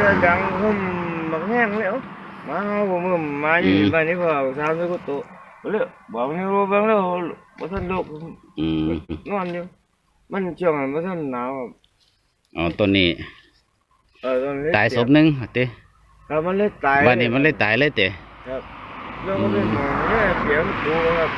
จะดังหุ่มบักแห้งแล้วมาเอาผมมึมมาอยู่บ้านนี้พอสามสิบกว่าตัวเลยบอกนี่รู้บ้างแล้วบ่ทันลูกอืมนอนอยู่มันช่วงนั้นบ่ทันหนาวครับอ๋อต้นนี้เออตอนนี้ตายศพหนึงเต้ครับมันเลยตายบ้านนี้มันเลยตายเลยเต้ครับแล้วก็เลยมองเนี่ยเสียงตัวครับ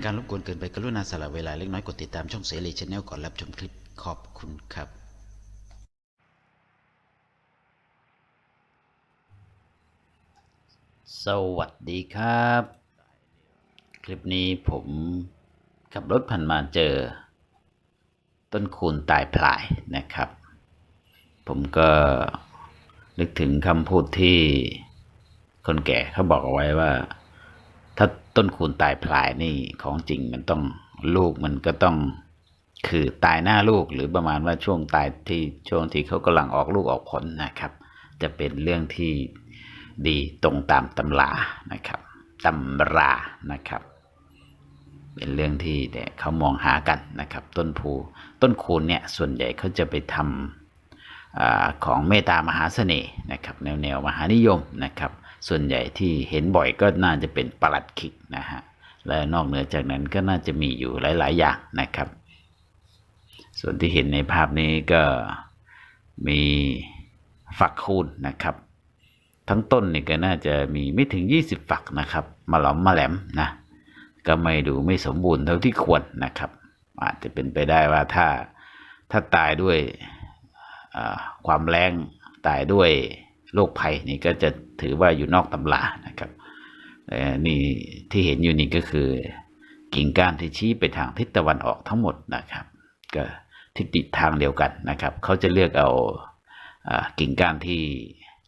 เป็นการรบกวนเกินไปกรุณาสละเวลาเล็กน้อยกดติดตามช่องเสรีชแนลก่อนรับชมคลิปขอบคุณครับสวัสดีครับ คลิปนี้ผมขับรถผ่านมาเจอ ต้นคูณตายพลายนะครับ ผมก็นึกถึงคำพูดที่คนแก่เขาบอกเอาไว้ว่าถ้า ต้นคูณตายพลายนี่ของจริงมันต้องลูกมันก็ต้องคือตายหน้าลูกหรือประมาณว่าช่วงตายที่ช่วงที่เขากำลังออกลูกออกผลนะครับ จะเป็นเรื่องที่ดีตรงตามตำรานะครับตำรานะครับ เป็นเรื่องที่เนี่ยเขามองหากันนะครับ ต้นภูต้นคูณเนี่ยส่วนใหญ่เขาจะไปทำอของเมตตามหาเสน่ห์นะครับ แนวแนวมหานิยมนะครับ ส่วนใหญ่ที่เห็นบ่อยก็น่าจะเป็นปลัดขิกนะฮะและนอกเหนือจากนั้นก็น่าจะมีอยู่หลาย ๆ อย่างนะครับ ส่วนที่เห็นในภาพนี้ก็มีฝักคูณนะครับ ทั้งต้นนี่ก็น่าจะมีไม่ถึง 20 ฝักนะครับ มาหลอมมาแหลมนะก็ไม่ดูไม่สมบูรณ์เท่าที่ควรนะครับ อาจจะเป็นไปได้ว่าถ้าถ้าตายด้วยความแรงตายด้วย โรคภัยนี่ก็จะถือว่าอยู่นอกตำรานะครับแต่นี่ที่เห็นอยู่นี่ก็คือ กิ่งก้านที่ชี้ไปทางทิศตะวันออกทั้งหมดนะครับ ก็ทิศทางเดียวกันนะครับ เขาจะเลือกเอากิ่งก้านที่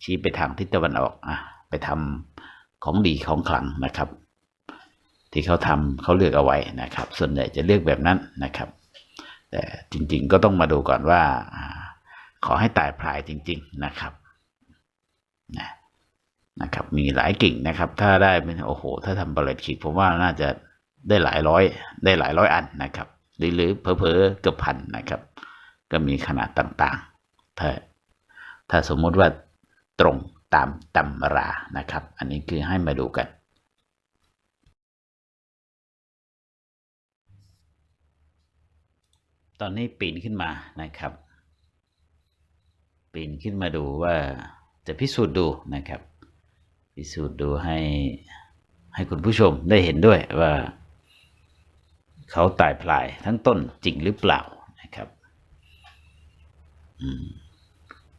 ชี้ไปทางทิศตะวันออกอะไปทำของดีของขลังนะครับ ที่เขาทำเขาเลือกเอาไว้นะครับ ส่วนใหญ่จะเลือกแบบนั้นนะครับ แต่จริงๆก็ต้องมาดูก่อนว่า ขอให้ตายพลายจริง ๆนะครับ นะนะครับ มีหลายกิ่งนะครับ ถ้าได้เป็นโอ้โห ถ้าทำบาเลตขีดผมว่าน่าจะได้หลายร้อย ได้หลายร้อยอันนะครับ หรือหรือเผลอๆเกือบพันนะครับ ก็มีขนาดต่างๆ ถ้าถ้าสมมุติว่าตรงตามตำรานะครับ อันนี้คือให้มาดูกันตอนนี้ปีนขึ้นมานะครับ ปีนขึ้นมาดูว่า จะพิสูจน์ดูนะครับ พิสูจน์ดูให้ให้คุณผู้ชมได้เห็นด้วยว่า เขาตายพลายทั้งต้นจริงหรือเปล่านะครับ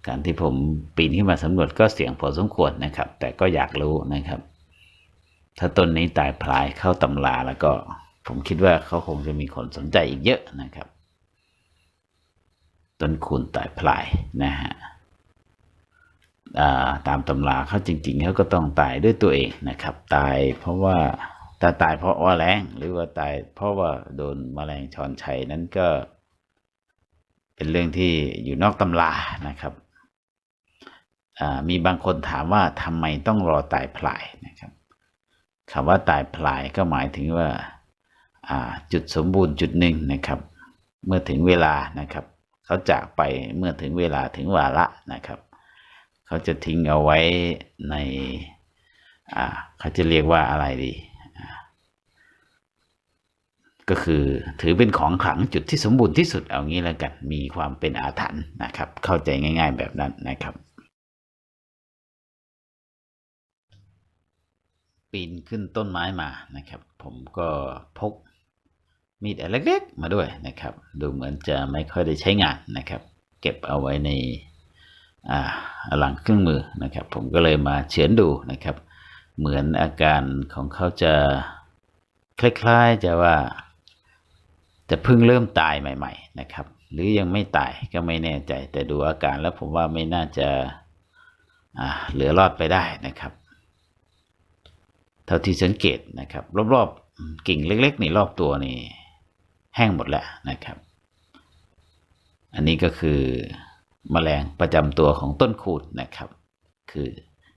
การที่ผมปีนขึ้นมาสำรวจก็เสี่ยงพอสมควรนะครับ แต่ก็อยากรู้นะครับ ถ้าต้นนี้ตายพลายเข้าตำราแล้วก็ ผมคิดว่าเขาคงจะมีคนสนใจอีกเยอะนะครับ ต้นคูณตายพลายนะฮะ ตามตำราเขาจริงๆเขาก็ต้องตายด้วยตัวเองนะครับ ตายเพราะว่าถ้าตายเพราะว่าแรงหรือว่าตายเพราะว่าโดนแมลงชอนชัยนั้นก็ เป็นเรื่องที่อยู่นอกตำรานะครับมีบางคนถามว่าทำไมต้องรอตายพลายนะครับคำว่าตายพลายก็หมายถึงว่าอ่าจุดสมบูรณ์จุดหนึ่งนะครับ เมื่อถึงเวลานะครับ เขาจากไปเมื่อถึงเวลาถึงวาระนะครับ เขาจะทิ้งเอาไว้ในอ่าเขาจะเรียกว่าอะไรดี ก็คือถือเป็นของขลังจุดที่สมบูรณ์ที่สุดเอางี้แล้วกัน มีความเป็นอาถรรพ์นะครับ เข้าใจง่าย ๆ แบบนั้นนะครับปีนขึ้นต้นไม้มานะครับ ผมก็พกมีดเล็กๆมาด้วยนะครับ ดูเหมือนจะไม่ค่อยได้ใช้งานนะครับ เก็บเอาไว้ใน หลังเครื่องมือนะครับ ผมก็เลยมาเฉือนดูนะครับ เหมือนอาการของเขาจะคล้ายๆจะว่าจะเพิ่งเริ่มตายใหม่ ๆ นะครับ หรือยังไม่ตายก็ไม่แน่ใจ แต่ดูอาการแล้วผมว่าไม่น่าจะเหลือรอดไปได้นะครับ เท่าที่สังเกตนะครับ รอบอืมกิ่งเล็กๆนี่รอบตัวนี่แห้งหมดแล้วนะครับ อันนี้ก็คือ แมลงประจำตัวของต้นคูณนะครับ คือ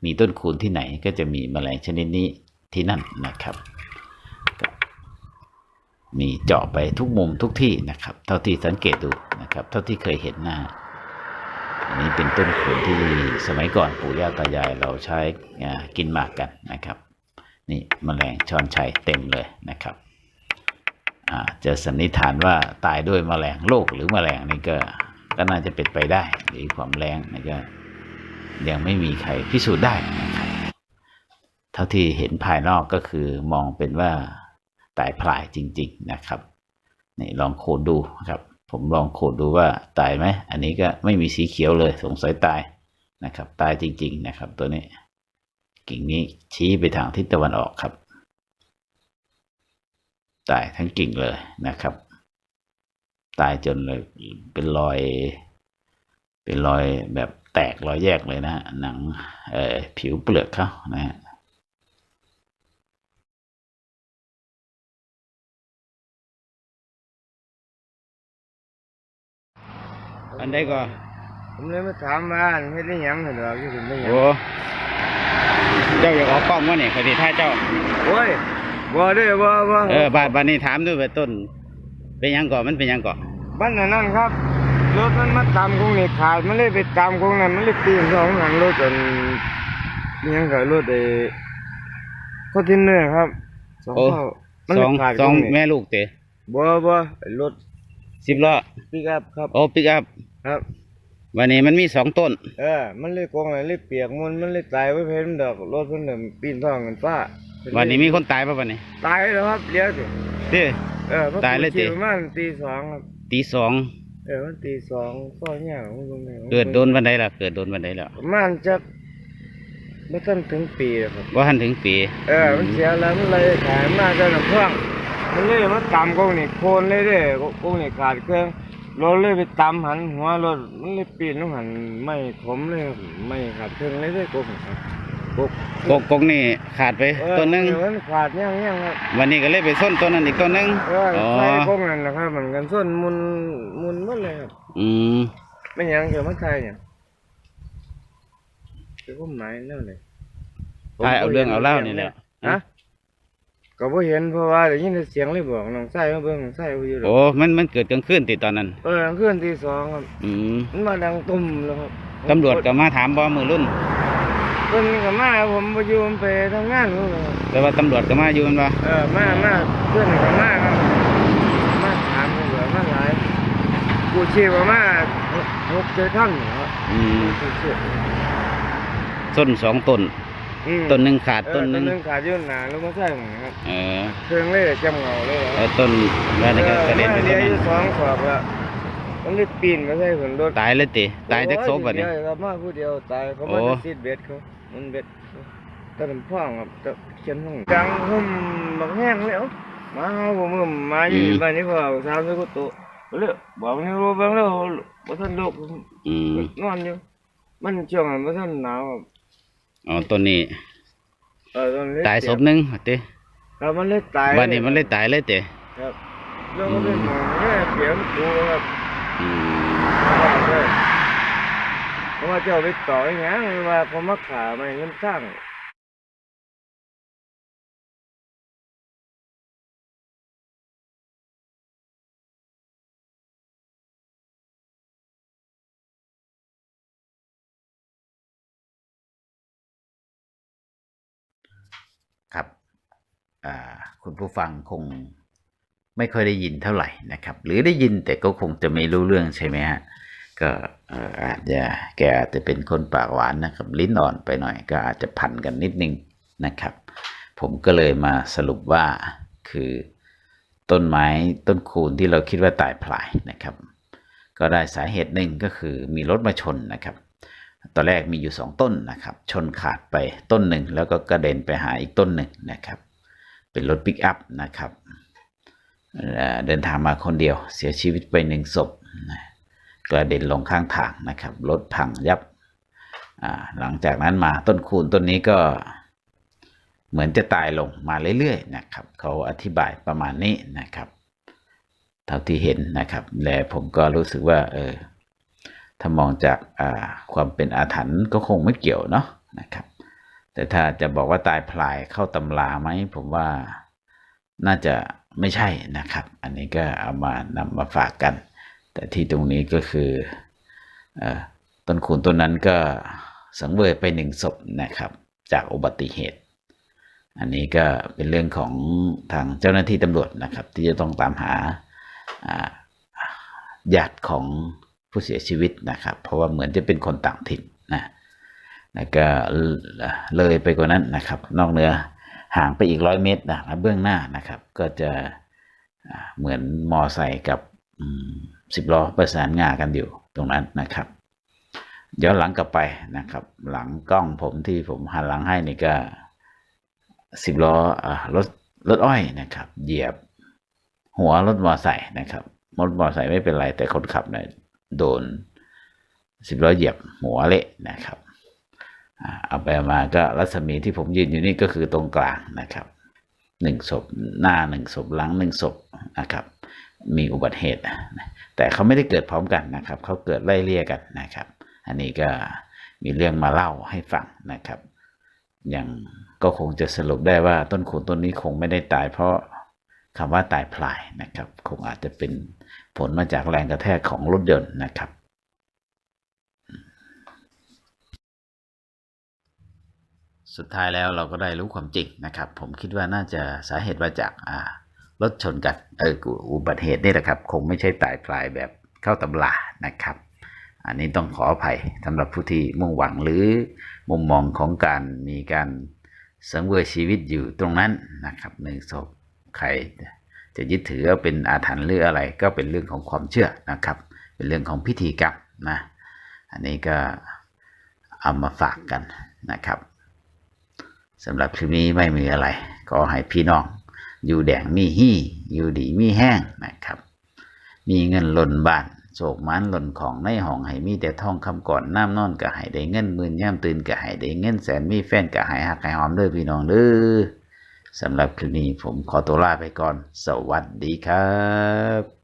มีต้นคูณที่ไหนก็จะมีแมลงชนิดนี้ที่นั่นนะครับมีเจาะไปทุกมุมทุกที่นะครับ เท่าที่สังเกตดูนะครับ เท่าที่เคยเห็นหน้าอันนี้เป็นต้นคูณที่สมัยก่อนปู่ย่าตายายเราใช้กินหมากกันนะครับ นี่แมลงช้อนชัยเต็มเลยนะครับจะสันนิษฐานว่าตายด้วยแมลงโรคหรือแมลงนี่ก็ ก็น่าจะเป็นไปได้ หรือความแรงนี่ก็ยังไม่มีใครพิสูจน์ได้นะครับเท่าที่เห็นภายนอกก็คือมองเป็นว่าตายพลายจริง ๆนะครับนี่ลองโคดดูครับ ผมลองโคดดูว่าตายไหมอันนี้ก็ไม่มีสีเขียวเลยสงสัยตายนะครับ ตายจริง ๆ นะครับ ตัวนี้ กิ่งนี้ชี้ไปทางทิศตะวันออกครับ ตายทั้งกิ่งเลยนะครับ ตายจนเลยเป็นรอย เป็นรอยแบบแตกรอยแยกเลยนะฮะหนังเอ่อผิวเปลือกเขานะฮะอันใดก็ ผมเลยมาถามว่าเฮ็ดได้หยังเหรอที่ผมได้หยังโอ้เจ้าอยากออกกล้องวะเนี่ยคดีท่าเจ้า โอ้ยบ่เด้อบ่บ่เออบาดบาดนี้ถามด้วยว่าต้น เป็นหยังก่อนมันเป็นหยังก่อนบ้านนั้นนั่นครับรถมันมาตามกงนี่ขาดมันเลยไปตามกงนั้นมันเลยปีนสองหลังรถจนอิหยังกับรถไอ้คอนเทนเนอร์ครับสองโอ้เท่ามันสเลอยงขาดสองกงนี่แม่ลูกเตะบ่บ่ไอ้รถสิบล้อปิกอัพครับโอ้ปิกอัพครับ วันนี้มันมีสองต้น เออ มันเลยกงอะไรเลยเปียกมันมันเลยตายไว้เพิ่นดอกรถเพิ่นน่ะปีนท้องกันฟ้าเพิ่วันนี้มีคนตายป่ะวันนี้ตายแล้วครับเดี๋ยวสิเด้อ เออพระตายเลยปู่ติชีประมาณตีสองครับ ตีสองเออมันตีสองก็เนี่ยของตรงนี้เกิดโดนวันใดล่ะ เกิดโดนวันใดแล้วประมาณจะไม่ต้นถึงปีหรอกครับ ว่าหันถึงปีเออ มันเสียแล้วมันเลยขายมาจนหนักเครื่องมันเลยมันตามกงนี่โคนเลยเด้กงนี่ขาดเครื่องรถเลยไปตามหันหัวรถมันเลยปีนต้องหันไม่ถมเลยครับไม่ขาดเครื่องเลยเด้กงนี่ครับกกกกกกนี่ ขาดไปเออต้นหนึง มันขาดย่างย่างครับวันนี้ก็เลยไปส้นต้นนั้นอีกต้นหนึงเอออ๋อใส่กงนั่นนะครับมันกันส้นมุนมุนหมดเลยครับอืมไม่หยังเกี่ยวกับไทยเนี่ยคือผมหมายแนั่นเลยทายเอาเรื่องเอาเล่านี่แหละฮะก็บ่เห็นเพราะว่าได้ยินแต่เสียงเลยบอกน้องไส้มาเบิ่งน้องไส้อยู่ดอกโอ้มันมันเกิดกลางคืนติดตอนนั้น เออคืนที่สองครับอืมมันมาดังตุ่มแล้วครับตำรวจก็มาถามบ่มือรุ่น เพิ่นก็มาผมบ่อยู่ผมไปทำงานนู่นเลยครับแต่ว่าตำรวจก็มาอยู่แมันบ่เออมามาเพื่อนก็มาครับมาถามตำรวจมาหลายกูชีพก็มาหกเจ็ดครั้งครับอืมกูชีพส้นสองต้นอืมต้นหนึ่งขาดเออต้นหนึ่งต้นหนึงขาดอยู่หนาแล้วมาใส่หมครับเออเครื่องเลยจำเงาเลยเหรอแล้วต้นแล้วนี่ก็กระเด็นไปเอต้อนมานั้นเรียอยู่สองขอบแล้ว มันเลยปีนมาใส่ผลรถตายเลยติตายจากศพบัดนี้ โอ้ยเดียวครับมาผู้เดียวตายเขาโอ้มาจะซีดเบ็ดเขามันเบ็ดตะลำพ่องครับตะเขียนห้องกลางหุ่มบักแห้งแล้วมาเฮาผมผมมาอยู่บ้านนี้พอสามสิบกว่าโตะเลยบอกนี่รู้บ้างแล้วบ่ทันลูกอืมนอนอยู่มันช่วงนั้นบ่ทันหนาวครับอ๋อต้นนี้ เออตอนนี้ตายศพหนึงติครับมันเลยตายบัดนี้มันเลยตายเลยติครับแล้วก็เป็นหมอแม่เปลี่ยนกูครับอืม เพราะว่าเจ้าไปต่อยงงี้ว่าผมมาขาไม่เงินสร้างครับคุณผู้ฟังคง ไม่ค่อยได้ยินเท่าไหร่นะครับ หรือได้ยินแต่ก็คงจะไม่รู้เรื่องใช่ไหมฮะก็อาจจะแกอาจจะเป็นคนปากหวานนะครับ ลิ้นอ่อนไปหน่อย ก็อาจจะพันกันนิดนึงนะครับ ผมก็เลยมาสรุปว่าคือต้นไม้ต้นคูณที่เราคิดว่าตายพลายนะครับ ก็ได้สาเหตุหนึ่งก็คือมีรถมาชนนะครับ ตอนแรกมีอยู่สองต้นนะครับ ชนขาดไปต้นหนึ่งแล้วก็กระเด็นไปหาอีกต้นหนึ่งนะครับ เป็นรถปิกอัพนะครับ เดินทางมาคนเดียวเสียชีวิตไปหนึ่งศพกระเด็นลงข้างทางนะครับรถพังยับหลังจากนั้นมาต้นคูณต้นนี้ก็เหมือนจะตายลงมาเรื่อยๆนะครับเขาอธิบายประมาณนี้นะครับเท่าที่เห็นนะครับ และผมก็รู้สึกว่า เออถ้ามองจากาความเป็นอาถรรพ์ก็คงไม่เกี่ยวเนาะนะครับ แต่ถ้าจะบอกว่าตายพลายเข้าตำราไหมผมว่าน่าจะ ไม่ใช่นะครับ อันนี้ก็เอามานำมาฝากกัน แต่ที่ตรงนี้ก็คืออต้นคูณต้นนั้นก็สังเวยไปหนึ่งศพนะครับ จากอุบัติเหตุ อันนี้ก็เป็นเรื่องของทางเจ้าหน้าที่ตำรวจนะครับ ที่จะต้องตามหาอ่าญาติของผู้เสียชีวิตนะครับ เพราะว่าเหมือนจะเป็นคนต่างถิ่นนะแล้วก็เลยไปกว่านั้นนะครับ นอกเหนือ ห่างไปอีกร้อยเมตรนะเบื้องหน้านะครับ ก็จะเหมือนมอไซค์กับสิบล้อประสานงากันอยู่ตรงนั้นนะครับย้อนหลังกลับไปนะครับ หลังกล้องผมที่ผมหันหลังให้นี่ก็สิบล้อรถรถอ้อยนะครับ เหยียบ หัวรถมอไซค์นะครับรถมอไซค์ไม่เป็นไรแต่คนขับเนี่ยโดนสิบล้อเหยียบหัวเละนะครับ เอาไปมาก็รัศมีที่ผมยืนอยู่นี่ก็คือตรงกลางนะครับหนึ่งศพหน้าหนึ่งศพหลังหนึ่งศพนะครับ มีอุบัติเหตุ แต่เขาไม่ได้เกิดพร้อมกันนะครับเขาเกิดไล่เลี่ยกันนะครับ อันนี้ก็มีเรื่องมาเล่าให้ฟังนะครับ อย่างก็คงจะสรุปได้ว่าต้นคูณต้นนี้คงไม่ได้ตายเพราะคำว่าตายพลายนะครับ คงอาจจะเป็นผลมาจากแรงกระแทกของรถยนต์นะครับ สุดท้ายแล้วเราก็ได้รู้ความจริงนะครับ ผมคิดว่าน่าจะสาเหตุมาจากอ่ารถชนกันเอออุบัติเหตุนี่แหละครับ คงไม่ใช่ตายพลายแบบเข้าตำรานะครับ อันนี้ต้องขออภัยสำหรับผู้ที่มุ่งหวังหรือมุมมองของการมีการสังเวยชีวิตอยู่ตรงนั้นนะครับหนึ่งศพใครจะยึดถือเป็นอาถรรพ์หรืออะไร ก็เป็นเรื่องของความเชื่อนะครับ เป็นเรื่องของพิธีกรรมนะ อันนี้ก็เอามาฝากกันนะครับ สำหรับคลิปนี้ไม่มีอะไร ก็ให้พี่น้อง อยู่แดงมีฮี่ อยู่ดีมีแห้งนะครับ มีเงินหล่นบ้านโศกมันหล่นของในห้องให้มีแต่ท่องคำก่อนน้ำนอนก็ให้ได้เงินหมื่นย่ำตื่นก็ให้ได้เงินแสนมีแฟนก็ให้หักให้หอมเด้อพี่น้องเด้อสำหรับคลิปนี้ผมขอตัวลาไปก่อน สวัสดีครับ